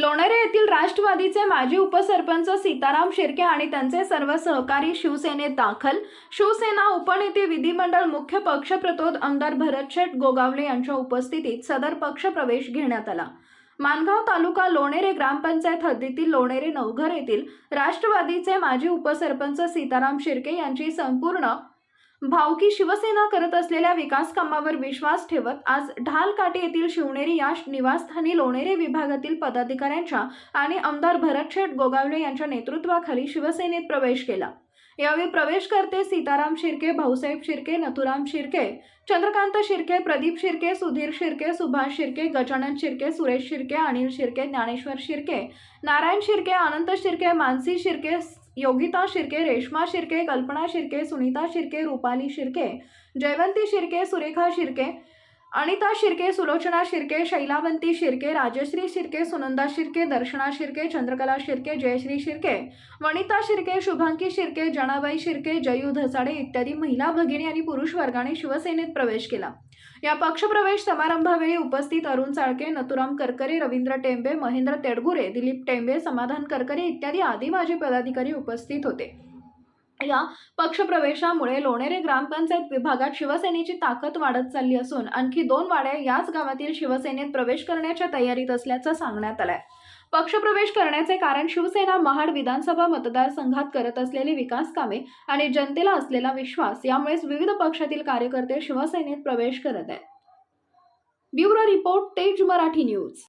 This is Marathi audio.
राष्ट्रवादीचे माजी उपसरपंच सीताराम शिर्के आणि त्यांचे सर्व सहकारी शिवसेनेत दाखल. शिवसेना उपनेते विधिमंडळ मुख्य पक्षप्रतोद आमदार भरतशेठ गोगावले यांच्या उपस्थितीत सदर पक्षप्रवेश घेण्यात आला. मानगाव तालुका लोणेरे ग्रामपंचायत हद्दीतील लोणेरे नवघर येथील राष्ट्रवादीचे माजी उपसरपंच सीताराम शिर्के यांची संपूर्ण भावकी शिवसेना करत असलेल्या विकास कामावर विश्वास ठेवत आज ढालकाटे येथील शिवनेरी या निवासस्थानी लोणेरे विभागातील पदाधिकाऱ्यांच्या आणि आमदार भरतशेठ गोगावले यांच्या नेतृत्वाखाली शिवसेनेत प्रवेश केला. यावेळी प्रवेश करते सीताराम शिर्के भाऊसाहेब शिर्के नथुराम शिर्के चंद्रकांत शिर्के प्रदीप शिर्के सुधीर शिर्के सुभाष शिर्के गजानन शिर्के सुरेश शिर्के अनिल शिर्के ज्ञानेश्वर शिर्के नारायण शिर्के अनंत शिर्के मानसी शिर्के योगिता शिर्के रेश्मा शिर्के कल्पना शिर्के सुनीता शिर्के रुपाली शिर्के जयवंती शिर्के सुरेखा शिर्के अनिता शिर्के सुलोचना शिर्के शैलावंती शिर्के राजश्री शिर्के सुनंदा शिर्के दर्शना शिर्के चंद्रकला शिर्के जयश्री शिर्के वनिता शिर्के शुभांकी शिर्के जणाबाई शिर्के जयू धसाडे इत्यादी महिला भगिनी आणि पुरुष वर्गाने शिवसेनेत प्रवेश केला. या पक्षप्रवेश समारंभावेळी उपस्थित अरुण चाळके नथुराम करकरे रवींद्र टेंबे महेंद्र तेडगुरे दिलीप टेंबे समाधान करकरे इत्यादी आदी माजी पदाधिकारी उपस्थित होते. या पक्षप्रवेशामुळे लोणेरे ग्रामपंचायत विभागात शिवसेनेची ताकद वाढत चालली असून आणखी दोन वाड्या याच गावातील शिवसेनेत प्रवेश करण्याच्या तयारीत असल्याचं सांगण्यात आलंय. पक्षप्रवेश करण्याचे कारण शिवसेना महाड विधानसभा मतदारसंघात करत असलेली विकास कामे आणि जनतेला असलेला विश्वास यामुळेच विविध पक्षातील कार्यकर्ते शिवसेनेत प्रवेश करत आहेत. ब्युरो रिपोर्ट तेज मराठी न्यूज.